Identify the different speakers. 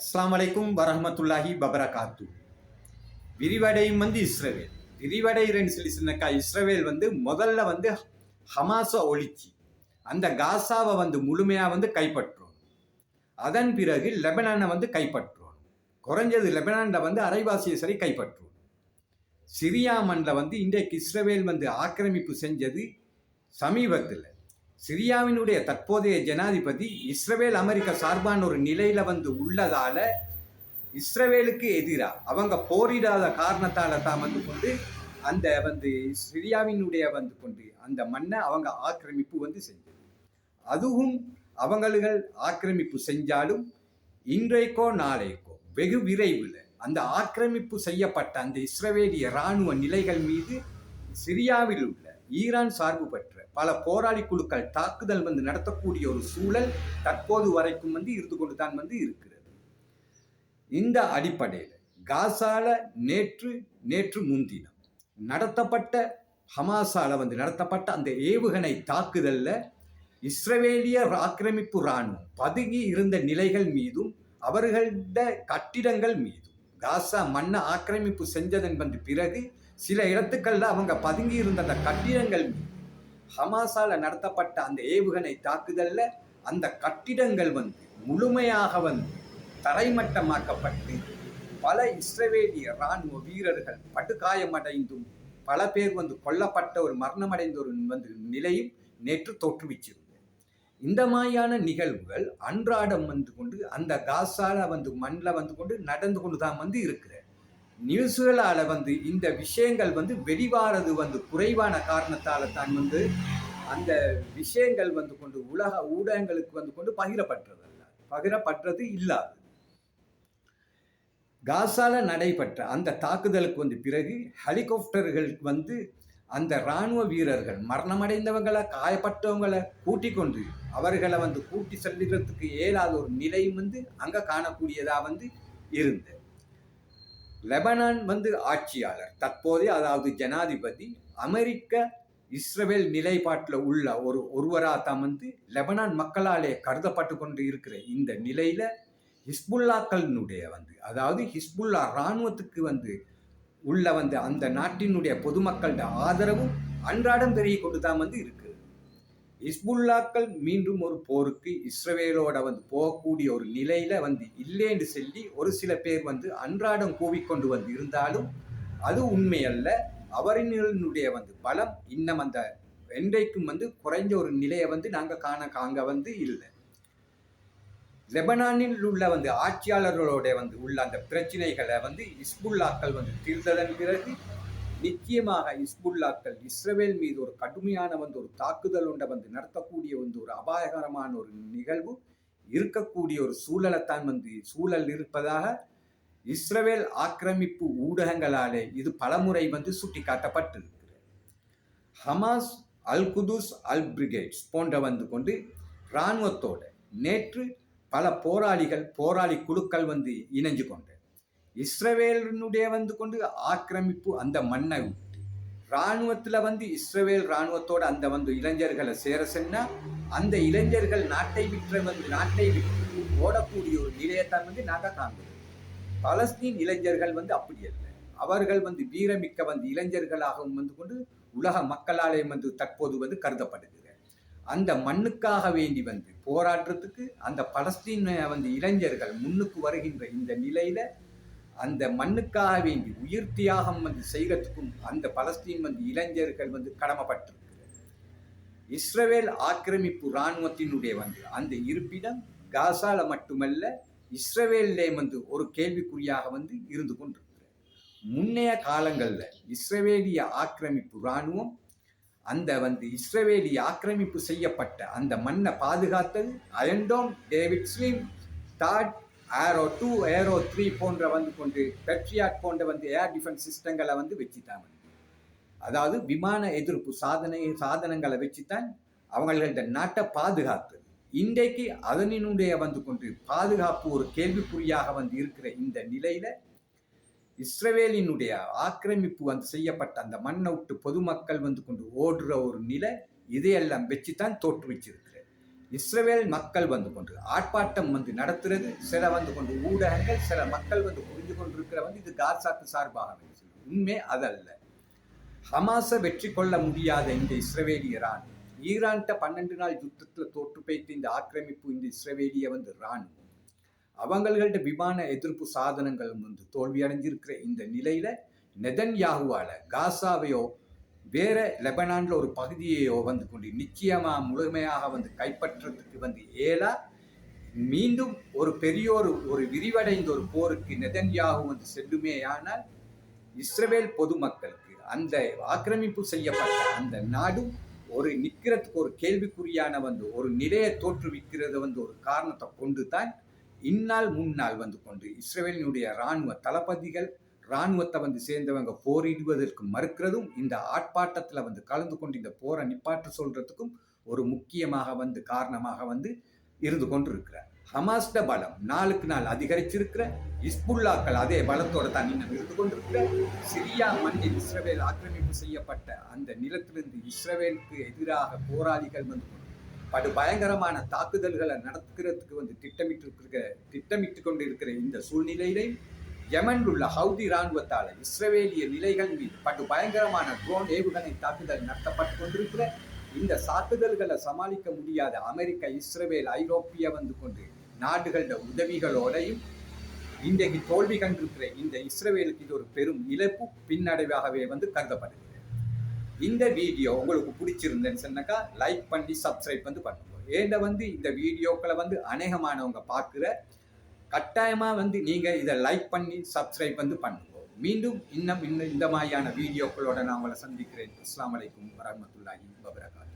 Speaker 1: அஸ்லாம் அலைக்கும் வரஹமத்துல்லாஹி பபரகாத்து விரிவடையும் வந்து இஸ்ரவேல். விரிவடைகிறேன்னு சொல்லி சொன்னக்கா இஸ்ரவேல் வந்து முதல்ல வந்து ஹமாஸை ஒழிச்சு அந்த காசாவை வந்து முழுமையாக வந்து கைப்பற்றும் அதன் பிறகு லெபனானை வந்து கைப்பற்றும் குறைஞ்சது லெபனானில் வந்து அரைவாசிய சரி கைப்பற்றும் சிரியா மண்ணில் வந்து இன்றைக்கு இஸ்ரவேல் வந்து ஆக்கிரமிப்பு செஞ்சது சமீபத்தில். சிரியாவினுடைய தற்போதைய ஜனாதிபதி இஸ்ரவேல் அமெரிக்க சார்பான ஒரு நிலையில வந்து உள்ளதால இஸ்ரவேலுக்கு எதிராக அவங்க போரிடாத காரணத்தால தான் வந்து கொண்டு அந்த வந்து சிரியாவினுடைய வந்து கொண்டு அந்த மண்ணை அவங்க ஆக்கிரமிப்பு வந்து செஞ்சது. அதுவும் அவங்களுகள் ஆக்கிரமிப்பு செஞ்சாலும் இன்றைக்கோ நாளைக்கோ வெகு விரைவில் அந்த ஆக்கிரமிப்பு செய்யப்பட்ட அந்த இஸ்ரவேலிய இராணுவ நிலைகள் மீது சிரியாவில் உள்ள ஈரான் சார்பு பெற்ற பல போராளி குழுக்கள் தாக்குதல் வந்து நடத்தக்கூடிய ஒரு சூழல் தற்போது வரைக்கும் வந்து இருந்து கொண்டு தான் வந்து இருக்கிறது. இந்த அடிப்படையில் காசால நேற்று நேற்று முன்தினம் நடத்தப்பட்ட ஹமாஸால வந்து நடத்தப்பட்ட அந்த ஏவுகணை தாக்குதலில் இஸ்ரவேலிய ஆக்கிரமிப்பு இராணுவம் பதுங்கி இருந்த நிலைகள் மீதும் அவர்கள கட்டிடங்கள் மீதும் காசா மண்ணை ஆக்கிரமிப்பு செஞ்சதன் வந்து பிறகு சில இடத்துக்கள்ல அவங்க பதுங்கி இருந்த அந்த கட்டிடங்கள் மீது நடத்தப்பட்ட அந்த ஏவுகணை தாக்குதல்ல அந்த கட்டிடங்கள் வந்து முழுமையாக வந்து தரைமட்டமாக்கப்பட்டு பல இஸ்ரவேலிய இராணுவ வீரர்கள் படுகாயமடைந்தும் பல பேர் வந்து கொல்லப்பட்ட ஒரு மரணமடைந்த ஒரு வந்து நிலையும் நேற்று தோற்றுவிச்சிருந்தது. இந்த மாதிரியான நிகழ்வுகள் அன்றாடம் வந்து கொண்டு அந்த காசால வந்து மண்ணில் வந்து கொண்டு நடந்து கொண்டு தான் வந்து இருக்கிற நியூஸ்களால் வந்து இந்த விஷயங்கள் வந்து வெளிவாரது வந்து குறைவான காரணத்தால் தான் வந்து அந்த விஷயங்கள் வந்து கொண்டு உலக ஊடகங்களுக்கு வந்து கொண்டு பகிரப்பட்டதல்ல பகிரப்பட்டது இல்லாது. காசால நடைபெற்ற அந்த தாக்குதலுக்கு வந்து பிறகு ஹெலிகாப்டர்கள் வந்து அந்த இராணுவ வீரர்கள் மரணமடைந்தவங்களை காயப்பட்டவங்களை கூட்டிக் கொண்டு அவர்களை வந்து கூட்டி செல்லுறதுக்கு இயலாத ஒரு நிலையும் வந்து அங்கே காணக்கூடியதாக வந்து இருந்தது. லெபனான் வந்து ஆட்சியாளர். தற்போதைய அதாவது ஜனாதிபதி அமெரிக்க இஸ்ரேல் நிலைப்பாட்டில் உள்ள ஒரு ஒருவராக தான் வந்து லெபனான் மக்களாலே கருதப்பட்டு கொண்டு இருக்கிற இந்த நிலையில ஹிஸ்புல்லாக்களினுடைய வந்து அதாவது ஹிஸ்புல்லா இராணுவத்துக்கு வந்து உள்ள வந்து அந்த நாட்டினுடைய பொதுமக்களோட ஆதரவும் அன்றாடம் பெருகி கொண்டு தான் வந்து இருக்கு. இஸ்புல்லாக்கள் மீண்டும் ஒரு போருக்கு இஸ்ரவேலோட வந்து போகக்கூடிய ஒரு நிலையில வந்து இல்லைன்னு சொல்லி ஒரு சில பேர் வந்து அன்றாடம் கூவிக்கொண்டு வந்து இருந்தாலும் அது உண்மையல்ல. அவரினுடைய வந்து பலம் இன்னும் அந்த என்றைக்கும் வந்து குறைஞ்ச ஒரு நிலையை வந்து நாங்கள் காண காங்க வந்து இல்லை. லெபனானில் உள்ள வந்து ஆட்சியாளர்களோட வந்து உள்ள அந்த பிரச்சனைகளை வந்து இஸ்புல்லாக்கள் வந்து தீர்த்ததன் பிறகு நிச்சயமாக இஸ்புல்லாக்கள் இஸ்ரேல் மீது ஒரு கடுமையான வந்து ஒரு தாக்குதல் ஒன்றை வந்து நடத்தக்கூடிய வந்து ஒரு அபாயகரமான ஒரு நிகழ்வு இருக்கக்கூடிய ஒரு சூழலைத்தான் வந்து சூழல் இருப்பதாக இஸ்ரேல் ஆக்கிரமிப்பு ஊடகங்களாலே இது பலமுறை வந்து சுட்டிக்காட்டப்பட்டிருக்கிறது. Hamas al Quds al brigades போன்ற வந்து கொண்டு இராணுவத்தோடு நேற்று பல போராளிகள் போராளி குழுக்கள் வந்து இணைஞ்சு கொண்டது இஸ்ரவேலினுடைய வந்து கொண்டு ஆக்கிரமிப்பு அந்த மண்ணை விட்டு இராணுவத்தில் வந்து இஸ்ரவேல் இராணுவத்தோடு அந்த வந்து இளைஞர்களை சேர சென்னா அந்த இளைஞர்கள் நாட்டை விற்ற வந்து நாட்டை விட்டு ஓடக்கூடிய ஒரு நிலையத்தான் வந்து நாங்கள் காண்கிறோம். பலஸ்தீன் இளைஞர்கள் வந்து அப்படி இல்லை அவர்கள் வந்து வீரமிக்க வந்து இளைஞர்களாகவும் வந்து கொண்டு உலக மக்களாலேயும் வந்து தற்போது வந்து கருதப்படுகிறது அந்த மண்ணுக்காக வேண்டி வந்து போராட்டத்துக்கு அந்த பலஸ்தீன வந்து இளைஞர்கள் முன்னுக்கு வருகின்ற இந்த நிலையில அந்த மண்ணுக்காக வேண்டி உயிர் தியாகம் வந்து செய்கிறதுக்கும் அந்த பலஸ்தீன் வந்து இளைஞர்கள் வந்து கடமைப்பட்டிருக்கிறது. இஸ்ரேல் ஆக்கிரமிப்பு இராணுவத்தினுடைய வந்து அந்த இருப்பிடம் காசால மட்டுமல்ல இஸ்ரேலே வந்து ஒரு கேள்விக்குறியாக வந்து இருந்து கொண்டிருக்கிறது. முன்னைய காலங்களில் இஸ்ரேலிய ஆக்கிரமிப்பு இராணுவம் அந்த வந்து இஸ்ரேலிய ஆக்கிரமிப்பு செய்யப்பட்ட அந்த மண்ணை பாதுகாத்தது. அயன்டோம் டேவிட் ஸ்லீம் தாட் ஏரோ டூ ஏரோ த்ரீ போன்ற வந்து கொண்டு பெட்ரியாட் போன்ற வந்து ஏர் டிஃபென்ஸ் சிஸ்டங்களை வந்து வச்சுட்டாங்க அதாவது விமான எதிர்ப்பு சாதனை சாதனங்களை வச்சுத்தான் அவங்களோட நாட்டை பாதுகாத்தது இன்றைக்கு அதனினுடைய வந்து கொண்டு பாதுகாப்பு ஒரு கேள்விக்குறியாக வந்து இருக்கிற இந்த நிலையில இஸ்ரவேலினுடைய ஆக்கிரமிப்பு வந்து செய்யப்பட்ட அந்த மண்ணை விட்டு பொதுமக்கள் வந்து கொண்டு ஓடுற ஒரு நிலை இதையெல்லாம் வச்சுத்தான் தோற்றுவிச்சிருக்கிறது. இஸ்ரவேல் மக்கள் வந்து கொண்டு ஆர்ப்பாட்டம் வந்து நடத்துறது சில வந்து கொண்டு ஊடகங்கள் சில மக்கள் வந்து புரிஞ்சு கொண்டிருக்கிற வந்து இது காசாக்கு சார்பாக உண்மை அதல்ல. ஹமாஸை வெற்றி கொள்ள முடியாத இந்த இஸ்ரவேலிய ராணுவம் ஈரான்கிட்ட பன்னெண்டு நாள் யுத்தத்தில் தோற்று போய்த்து இந்த ஆக்கிரமிப்பு இந்த இஸ்ரவேலிய வந்து ராணுவம் அவங்கள்ட்ட விமான எதிர்ப்பு சாதனங்கள் வந்து தோல்வி அடைஞ்சிருக்கிற இந்த நிலையில நெதன்யாகுவால காசாவையோ வேற லெபனான்ல ஒரு பகுதியையோ வந்து கொண்டு நிச்சயமா முழுமையாக வந்து கைப்பற்றுறதுக்கு வந்து ஏலா. மீண்டும் ஒரு பெரிய ஒரு ஒரு விரிவடைந்த ஒரு போருக்கு நெதன்யாகு வந்து செல்லுமேயானால் இஸ்ரேல் பொதுமக்களுக்கு அந்த ஆக்கிரமிப்பு செய்யப்பட்ட அந்த நாடும் ஒரு நிற்கிறதுக்கு ஒரு கேள்விக்குறியான வந்து ஒரு நிலையை தோற்றுவிக்கிறது வந்து ஒரு காரணத்தை கொண்டு தான் இந்நாள் முன்னாள் வந்து கொண்டு இஸ்ரேலினுடைய இராணுவ தளபதிகள் இராணுவத்தை வந்து சேர்ந்தவங்க போரிடுவதற்கு மறுக்கிறதும் இந்த ஆர்ப்பாட்டத்தில் வந்து கலந்து கொண்டு இந்த போரை நிப்பாட்டு சொல்றதுக்கும் ஒரு முக்கியமாக வந்து காரணமாக வந்து இருந்து கொண்டு இருக்கிறார் ஹமாஸ்ட பலம் நாளுக்கு நாள் அதிகரிச்சிருக்கிற இஸ்புல்லாக்கள் அதே பலத்தோட தான் இன்னும் இருந்து கொண்டிருக்கிற சிரியா மண்ணில் இஸ்ரவேல் ஆக்கிரமிப்பு செய்யப்பட்ட அந்த நிலத்திலிருந்து இஸ்ரவேலுக்கு எதிராக போராளிகள் வந்து படு பயங்கரமான தாக்குதல்களை நடத்துகிறதுக்கு வந்து திட்டமிட்டு இருக்கிற திட்டமிட்டு கொண்டு இருக்கிற இந்த சூழ்நிலையிலே யமனில் உள்ள ஹவுதி இராணுவத்தால் இஸ்ரவேலிய நிலைகள் மீது படு பயங்கரமான ட்ரோன் ஏவுகணை தாக்குதல் நடத்தப்பட்டு கொண்டிருக்கிற இந்த தாக்குதல்களை சமாளிக்க முடியாத அமெரிக்கா இஸ்ரேல் ஐரோப்பிய வந்து கொண்டு நாடுகளோட உதவிகளோடையும் இன்றைக்கு தோல்வி கண்டிருக்கிற இந்த இஸ்ரேலுக்கு இது ஒரு பெரும் இழப்பு பின்னடைவாகவே வந்து கருதப்படுகிறது. இந்த வீடியோ உங்களுக்கு பிடிச்சிருந்தேன்னு சொன்னாக்கா லைக் பண்ணி சப்ஸ்கிரைப் வந்து பண்ணுங்க. ஏண்ட வந்து இந்த வீடியோக்களை வந்து அநேகமானவங்க பார்க்குற கட்டாயமாக வந்து நீங்கள் இதை லைக் பண்ணி சப்ஸ்கிரைப் வந்து பண்ணுவோம் மீண்டும் இன்னும் இன்னும் இந்த மாதிரியான வீடியோக்களோட நான் உங்களை சந்திக்கிறேன். அஸ்லாம் அலைக்கும் வரமத்துல்லாஹி வபரகாத்